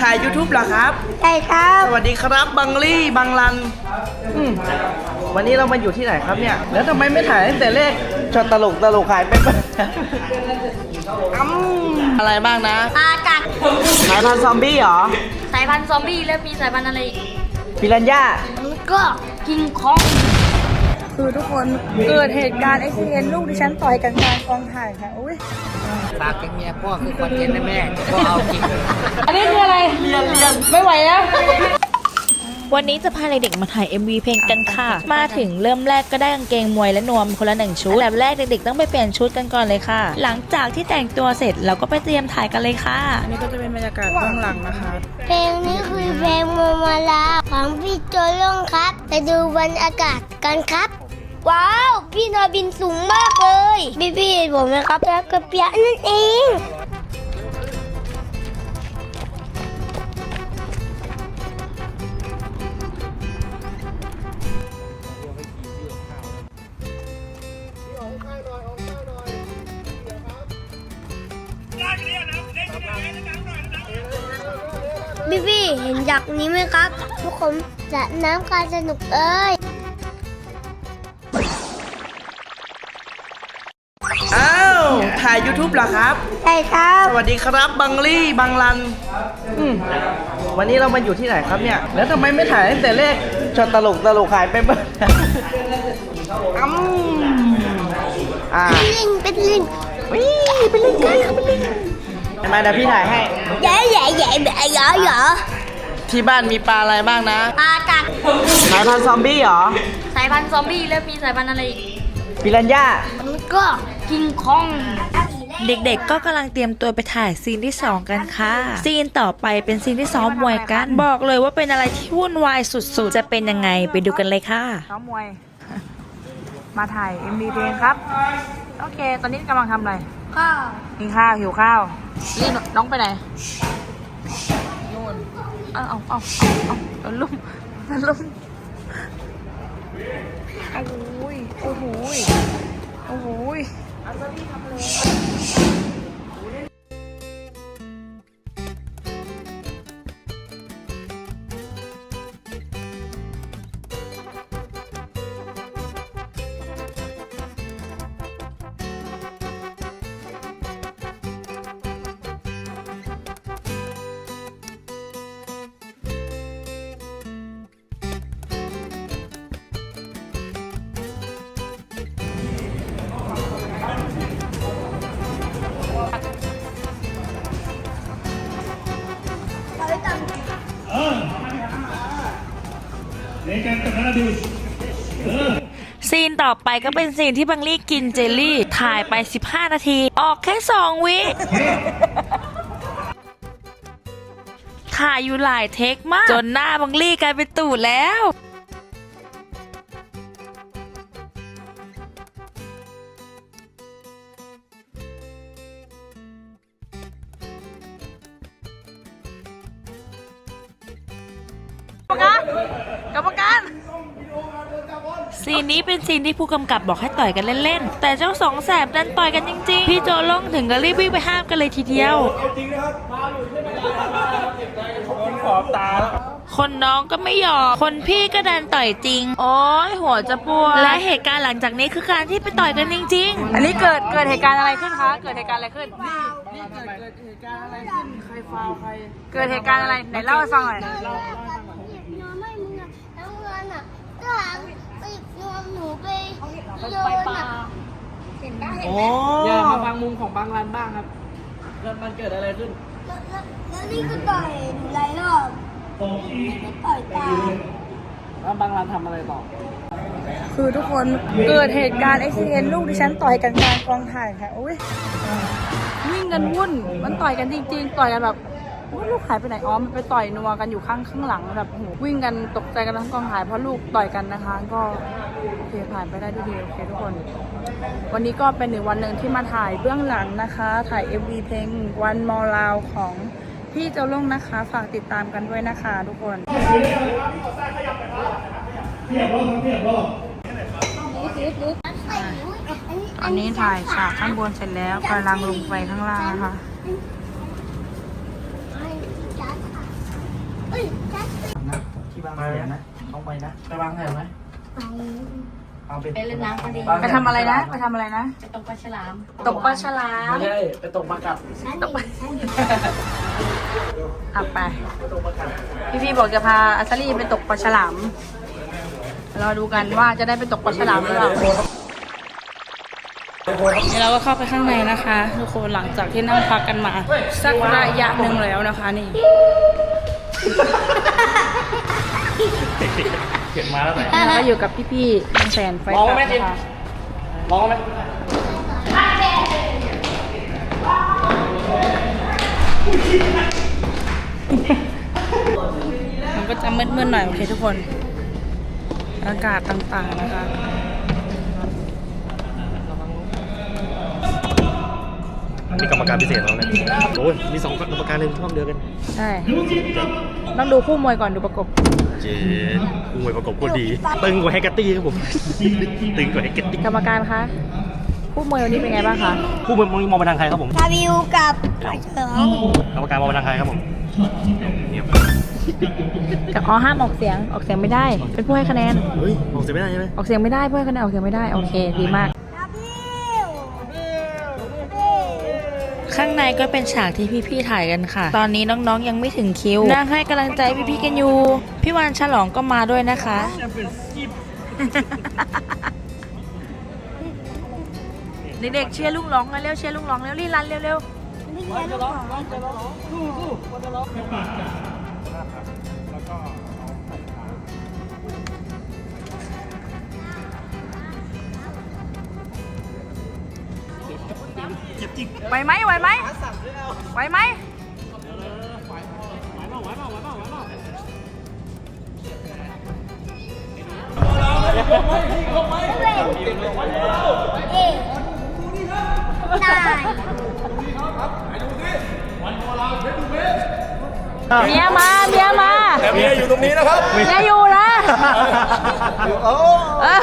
ถ่าย YouTube เหรอครับ ใช่ครับ สวัสดีครับบังลี่บังลันอืมวันนี้เรามาอยู่ที่ไหนครับเนี่ย แล้วทำไมไม่ถ่ายตั้งแต่แรกช็อตตลกตลกหายไปบ้างอืมอะไรบ้างนะปลากัดสายพันธุ์ซอมบี้เหรอสายพันธุ์ซอมบี้แล้วมีสายพันธุ์อะไรอีกปิรันย่ามันก็กินคอง คือทุกคนเกิดเหตุการณ์ไอซีเอ็นลูกดิฉันต่อยกันกลางกองถ่ายค่ะอุ้ยฝากเป็นเมียพ่อคือคอนเทนต์นะแม่พ่อเอาจริงอันนี้คืออะไรเรียนเรียนไม่ไหวแล้ววันนี้จะพาเด็กๆมาถ่าย MV เพลงกันค่ะ มาถึงเริ่มแรกก็ได้กางเกงมวยและนวมคนละหนึ่งชุดแบบแรกเด็กๆต้องไปเปลี่ยนชุดกันก่อนเลยค่ะ หลังจากที่แต่งตัวเสร็จเราก็ไปเตรียมถ่ายกันเลยค่ะอันนี้ก็จะเป็นบรรยากาศเบื้องหลังนะคะ เพลงนี้คือเพลงโมมาลาของพี่โจโล่งครับ ไปดูบรรยากาศกันครับ ว้าว พี่นอบินสูงมากเลยพี่พี่ผมนะครับแล้วกระเปียะนั่นเองพี่พี่เห็นอยากนี้ไหมครับ ทุกคนจะน้ำการสนุกเอ้ย ถ่าย YouTube เหรอครับ ใช่ครับ สวัสดีครับบังลี่บังลันอืมวันนี้เรามาอยู่ที่ไหนครับเนี่ย แล้วทำไมไม่ถ่ายตั้งแต่แรกช็อตตลกตลกหายไปบ้างอืมอ่าลิงเป็นลิงวิเป็นลิงกันเป็นลิงมาเดี๋ยวพี่ถ่ายให้ใหญ่ใหญ่ใหญ่แบบเหรอเหรอที่บ้านมีปลาอะไรบ้างนะ ปลากัดสายพันธุ์ซอมบี้เหรอ สายพันธุ์ซอมบี้แล้วมีสายพันธุ์อะไรอีกปิรันย่ามันก็กินคอง เด็กๆ ก็กำลังเตรียมตัวไปถ่ายซีนที่ 2 กันค่ะ ซีนต่อไปเป็นซีนที่ซ้อมมวยกัน บอกเลยว่าเป็นอะไรที่วุ่นวายสุดๆ จะเป็นยังไงไปดูกันเลยค่ะ ซ้อมมวย มาถ่าย MV เพลงครับ โอเค ตอนนี้กำลังทำอะไร ข้าวกินข้าวหิวข้าวรีบน้องไปไหนนู่นเอาเอาเอาเอาเอาลุ่มเอาลุ่มโอ้โหยโอ้โหยโอ้โห ซีนต่อไปก็เป็นซีนที่บังลี่กินเจลลี่ ถ่ายไป 15 นาที ออกแค่ 2 วิถ่ายอยู่หลายเทคมาก จนหน้าบังลี่กลายเป็นตูดแล้ว ซีนนี้เป็นซีนที่ผู้กำกับบอกให้ต่อยกันเล่นๆ แต่เจ้าสองแสบดันต่อยกันจริงๆ พี่โจล่งถึงกับรีบวิ่งไปห้ามกันเลยทีเดียวคนน้องก็ไม่ยอม คนพี่ก็ดันต่อยจริง โอ้ยหัวจะปวด และเหตุการณ์หลังจากนี้คือการที่ไปต่อยกันจริง ๆ อันนี้เกิดเกิดเหตุการณ์อะไรขึ้นคะ เกิดเหตุการณ์อะไรขึ้น นี่เกิดเกิดเหตุการณ์อะไรขึ้น ใครฟาวใคร เกิดเหตุการณ์อะไรไหนเล่าให้ฟังหน่อยนอนไม่มึงอะแล้วเงินอะก็หางไปนอนหนูไป โยนอะโอ้อย่ามาฟังมุมของบางรันบ้างครับแล้วมันเกิดอะไรขึ้น แล้วแล้วแล้วนี่ก็ต่อยหนูหลายรอบไม่ต่อยตามแล้วบางรันทำอะไรต่อคือทุกคนเกิดเหตุการณ์ไอซีเอ็นลูกดิฉันต่อยกันกลางกองถ่ายค่ะอุ้ยวิ่งกันวุ่น มันต่อยกันจริง ๆ ต่อยกันแบบ ว่าลูกหายไปไหนอ๋อมันไปต่อยนัวกันอยู่ข้างข้างหลังแบบโหวิ่งกันตกใจกันทั้งกองถ่ายเพราะลูกต่อยกันนะคะ ก็โอเคผ่านไปได้ด้วยดีโอเคทุกคน วันนี้ก็เป็นหนึ่งวันหนึ่งที่มาถ่ายเบื้องหลังนะคะ ถ่าย MV เพลงวันมอลาวของพี่เจ้าลงนะคะ ฝากติดตามกันด้วยนะคะ ทุกคนอันนี้ถ่ายฉากข้างบนเสร็จแล้วกำลังลงไปข้างล่างนะคะางแผนนะเอาไปนะไปวางแผนไหมเอาไปไปเล่นน้ำกันดี ไปทำอะไรนะ ไปทำอะไรนะตกปลาฉลาม ตกปลาฉลาม ไม่ใช่ไปตกปลากัดตกปลาอะไป ไปตกปลากัดพี่พี่ๆบอกจะพาอัสลี่ไปตกปลาฉลาม เราดูกันว่าจะได้ไปตกปลาฉลามหรือเปล่าเราก็เข้าไปข้างในนะคะทุกคนหลังจากที่นั่งพักกันมา สักระยะหนึ่งแล้วนะคะนี่ เก็บมาแล้วไหนเราก็อยู่กับพี่ๆบางแสนไฟมองตัไหมดจิมนะคะมองไหมมันก็จะมืดๆหน่อย โอเคทุกคน อากาศต่างๆนะคะมีกรรมการพิเศษเราเนี่ยโอ้ยมีสองกรรมการในช่องเดียวกัน ใช่ ต้องดูคู่มวยก่อนดูประกบ เจ๊กูมวยประกบโคตรดี ตึงกว่าแฮกเกอร์ตี้ครับผม ตึงกว่าแฮกเกอร์ตี้กรรมการคะคู่มวยวันนี้เป็นไงบ้างคะผู้มวยมองไปทางใครครับผม ทาวิวกับปลาฉลามกรรมการมองไปทางใครครับผมเงียบแต่อ๋อห้ามออกเสียงออกเสียงไม่ได้ เป็นผู้ให้คะแนน เฮ้ย ออกเสียงไม่ได้ใช่ไหมออกเสียงไม่ได้ผู้ให้คะแนนออกเสียงไม่ได้โอเค ดีมาก ข้างในก็เป็นฉากที่พี่ๆถ่ายกันค่ะ ตอนนี้น้องๆยังไม่ถึงคิวนั่งให้กำลังใจพี่ๆกันอยู่ พี่วานฉลองก็มาด้วยนะคะ เด็กๆเชียร์ลุงร้องกันเร็วเชียร์ลุงร้องเร็วรีรันเร็วๆ ไหวไหมไหวไหมไหวไหมเอ๊ะนายเมียมาเมียมาแต่เมียอยู่ตรงนี้นะครับเมียอยู่นะเออ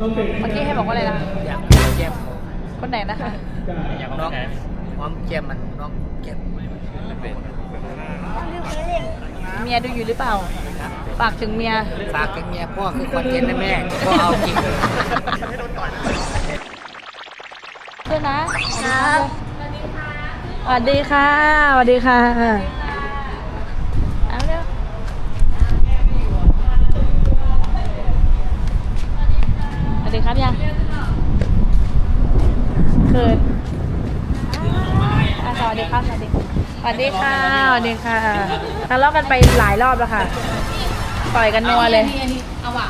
เมื่อกี้ให้บอกว่าอะไรนะอยากเจ็บคนไหนนะคะ อยากน้องน้องเจ็บมันน้องเจ็บเมียดูอยู่หรือเปล่า ฝากถึงเมีย ฝากถึงเมียพ่อคือคอนเทนต์นะแม่พ่อเอาจริงด้วยนะสวัสดีค่ะสวัสดีค่ะเอา อะสวัสดีครับสวัสดีสวัสดีค่ะสวัสดีค่ะทะเลาะกันไปหลายรอบแล้วค่ะ ต่อยกันนัวเลยเอาว่ะ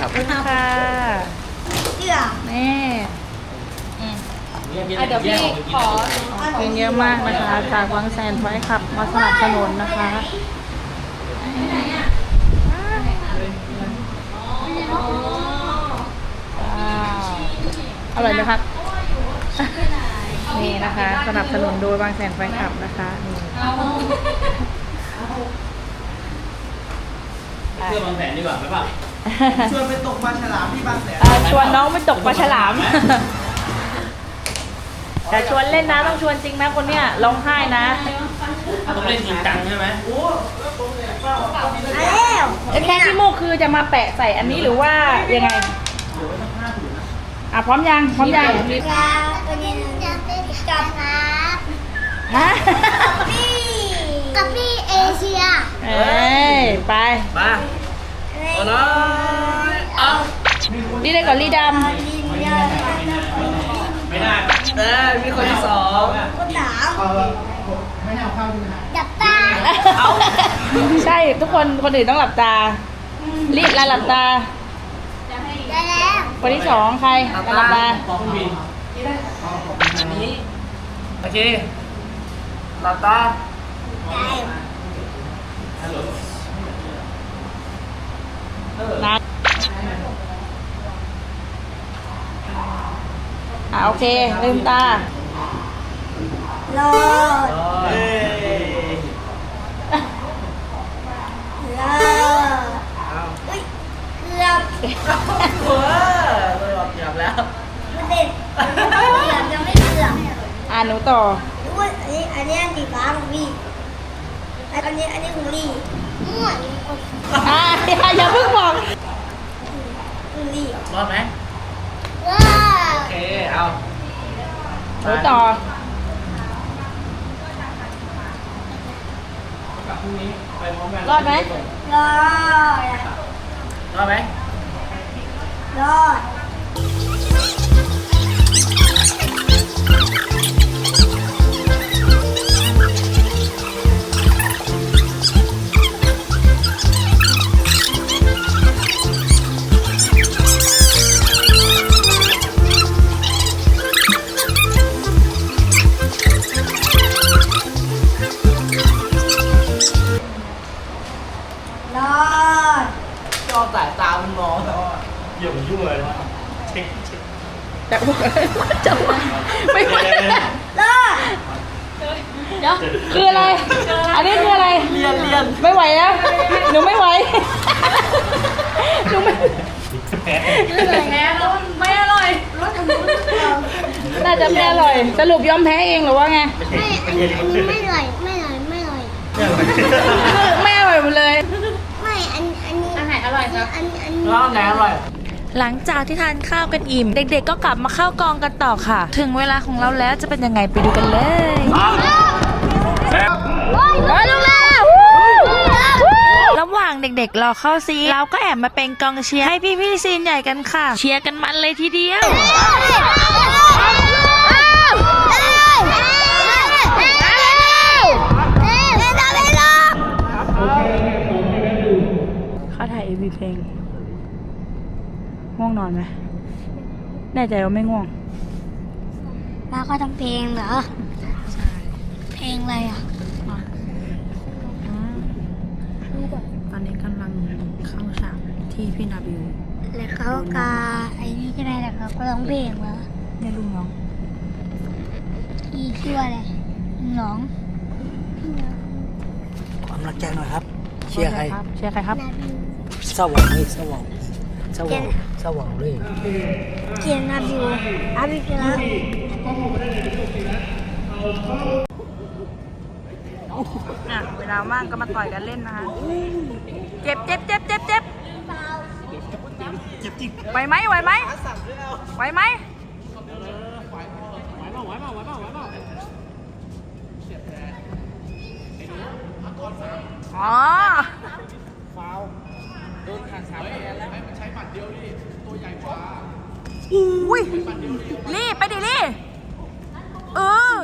ขอบคุณค่ะเชื่อแม่เดี๋ยวพี่ขอเพลงเยอะมากนะคะ จากวังแสนไว้ขับ มาสนับสนุนนะคะว้าวอร่อยไหมครับ นี่นะคะ สนับสนุนโดยบางแสนไฟขับนะคะนี่เชื่อบางแสนดีกว่าไหมป่ะชวนไปตกปลาฉลามที่บางแสนเอ่อชวนน้องไปตกปลาฉลาม แต่ชวนเล่นนะต้องชวนจริงนะคนเนี้ยร้องไห้นะต้องเล่นจริงจังใช่ไหมแล้วแค่ที่มูกคือจะมาแปะใส่อันนี้หรือว่ายังไงอะพร้อมยังพร้อมยัง กับครับฮะพี่กับพี่เอเชียเอ้ยไปมาเอาเลยเอารีได้ก่อนรีดไม่ได้เออมีคนที่สองคนสามจับตาำใช่ทุกคนคนอื่นต้องหลับตารีดแล้วหลับตา ได้แล้วคนที่สองใครหลับตาของคุณบินอันนี้ โอเคหลับตานะอะโอเค ลืมตารอดเฮ้ยรอดเอาอุ้ยเกือบเออเลยบอกเกือบแล้วมันเด็ดเกือบยังไม่เกือบอ่าน หนูต่ออุ้ยอันนี้อันนี้อันสีฟ้าของพี่อันนี้อันนี้ของลี่ม่วนี่คนอ่าอย่าเพิ่งบอกของลี่รอดไหมว้าโอเค เอาดูต่อพรุ่งนี้ไปพร้อมกันรอดไหมรอดรอดไหมรอด สรุปยอมแพ้เองหรือว่าไง ไม่อันนี้อันนี้ไม่อร่อยไม่อร่อยไม่อร่อยไม่อร่อยหมดเลย ไม่อันอันนี้อันไหนอร่อยครับอันอันนี้รอบไหนอร่อย หลังจากที่ทานข้าวกันอิ่ม เด็กๆ ก็กลับมาเข้ากองกันต่อค่ะ ถึงเวลาของเราแล้วจะเป็นยังไงไปดูกันเลยร้อยลงแล้วระหว่างเด็กๆ รอเข้าซีเราก็แอบมาเป็นกองเชียร์ให้พี่ๆซีนใหญ่กันค่ะ เชียร์กันมันเลยทีเดียว เข้าถ่ายเอวีเพลง ง่ วงนอนไหมแน่ใจว่าไม่ง่วง มาก็ทำเพลงเหรอ เพลงอะไรอะ ตอนนี้กำลังเข้าฉากที่พี่นาบิวแล้วเขากาไอ้นี่ก็ได้แหละครับก็ร้องเพลงเหรอเนี่ยลุงน้องอีชื่ออะไรน้องความรักใจหน่อยครับ เชียร์ใคร เชียร์ใครครับนาบิวสว่างเลยสว่าง สว่างสว่างเลยเกียรตินาบิวอาบิวนะอะเวลาว่างก็มาต่อยกันเล่นนะคะเจ็บเจ็บเจ็บเจ็บเจ็บไหวไหมไหวไหมไหวไหมอ๋ออุ้ย รีบไปดิรีบเออ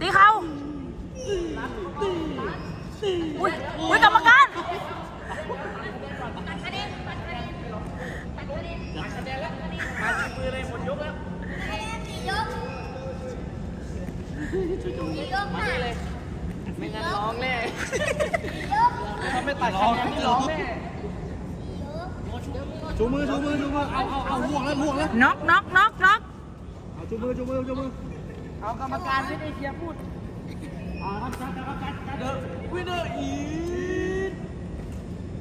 ตีเขาอุ้ยอุ้ยกรรมการไม่งั้นร้องแน่ถ้าไม่ตัดคะแนนนี่ร้องแน่ ชูมือชูมือชูมือเอาเอาเอาห่วงแล้วห่วงแล้วน็อกน็อกน็อกน็อกเอาชูมือชูมือชูมือเอากรรมการไม่ได้เชียร์พูดเดอะวินเนอร์อี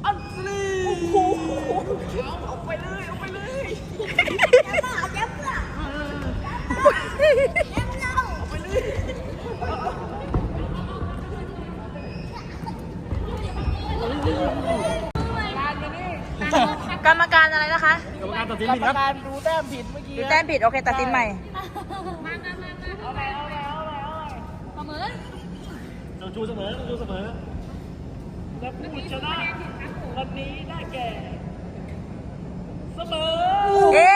อันสลีโอ้โหเอาไปเลยเอาไปเลยกร ตัดสินกรผิดรมครับ การดูแต้มผิดเมื่อกี้ดูแต้มผิด โอเค ตัดสินใหม่ต้องชูเสมอต้องชูเสมอ และผู้ชนะวันนี้ได้แก่ เสมอ เย้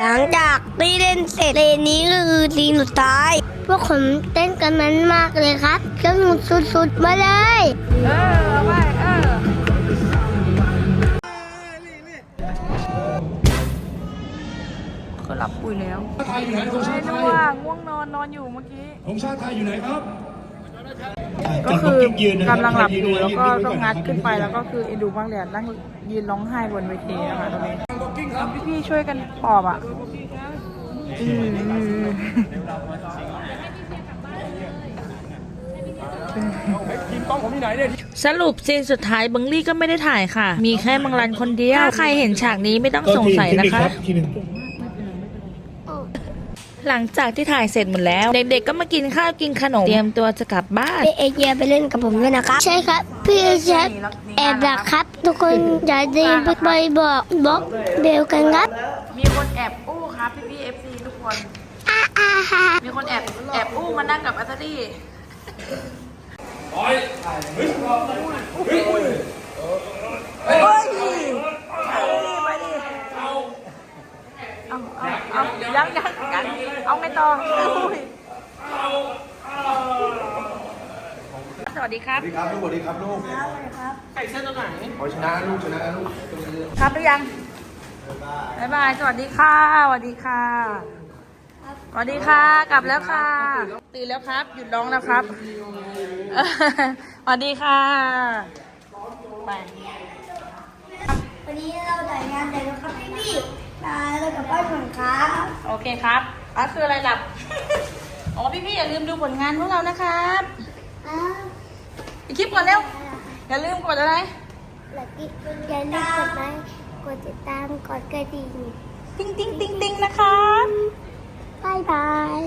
หลังจากตีเล่นเสร็จเลนนี้ก็คือซีนสุดท้าย พวกผมเต้นกันมันมากเลยครับสนุกสุดๆมาเลย เออเอาไปเอ หลับปุ๋ยแล้วไทยอยู่ไหนธงชาไม่ติไทรู้ยว่าง่วงนอนนอนอยู่เมื่อกี้ธงชาติไทยอยู่ไหนครับก็คือกำลังหลับอยู่แล้วก็ต้องงัดขึ้นไปแล้วก็คือเอ็นดูมากเลยอะนั่งยืนร้องไห้บนเวทีนะคะตรงนี้พี่ๆช่วยกันปลอบอะอืมสรุปซีนสุดท้ายบังลี่ก็ไม่ได้ถ่ายค่ะ มีแค่บังรันคนเดียว ถ้าใครเห็นฉากนี้ไม่ต้องสงสัยนะคะที หนึ่งหลังจากที่ถ่ายเสร็จหมดแล้ว เด็กๆก็มากินข้าวกินขนมเตรียมตัวจะกลับบ้าน พี่เอเจียไปเล่นกับผมด้วยนะครับ ใช่ครับ พี่เอเจียแอบหลักครับ ทุกคนอย่าลืมไปบอกบล็อกเบลกันครับมีคนแอบอู้ครับพี่พี่เอฟซีทุกคนอ่าอ่าฮ่ามีคนแอบแอบอู้มานั่งกับอัตตี้โอ้ยไปดิไปดิเอาเอาเอายังยังยัง เอาไงต่ออุ้ยสวัสดีครับ สวัสดีครับลูกสวัสดีครับลูกไก่เส้นตัวไหนขอชนะนะลูกชนะนะลูกครับหรือยังบ๊ายบาย สวัสดีค่ะ สวัสดีค่ะ สวัสดีค่ะ กลับแล้วค่ะ ตื่นแล้วครับ หยุดร้องแล้วครับ สวัสดีค่ะ ไป วันนี้เราแต่งงานแต่งแล้วครับพี่พี่ลาเรากลับบ้านก่อนครับ โอเคครับ อะคืออะไรหลับ อ๋อพี่ๆอย่าลืมดูผลงานพวกเรานะครับอ้าวอีกคลิปก่อนเร็ว อย่าลืมกดอะไร แล้วก็อย่าลืมกดไลค์กดติดตาม กดกระดิ่ง ติ๊งติ๊งติ๊งติ๊งนะครับบายบาย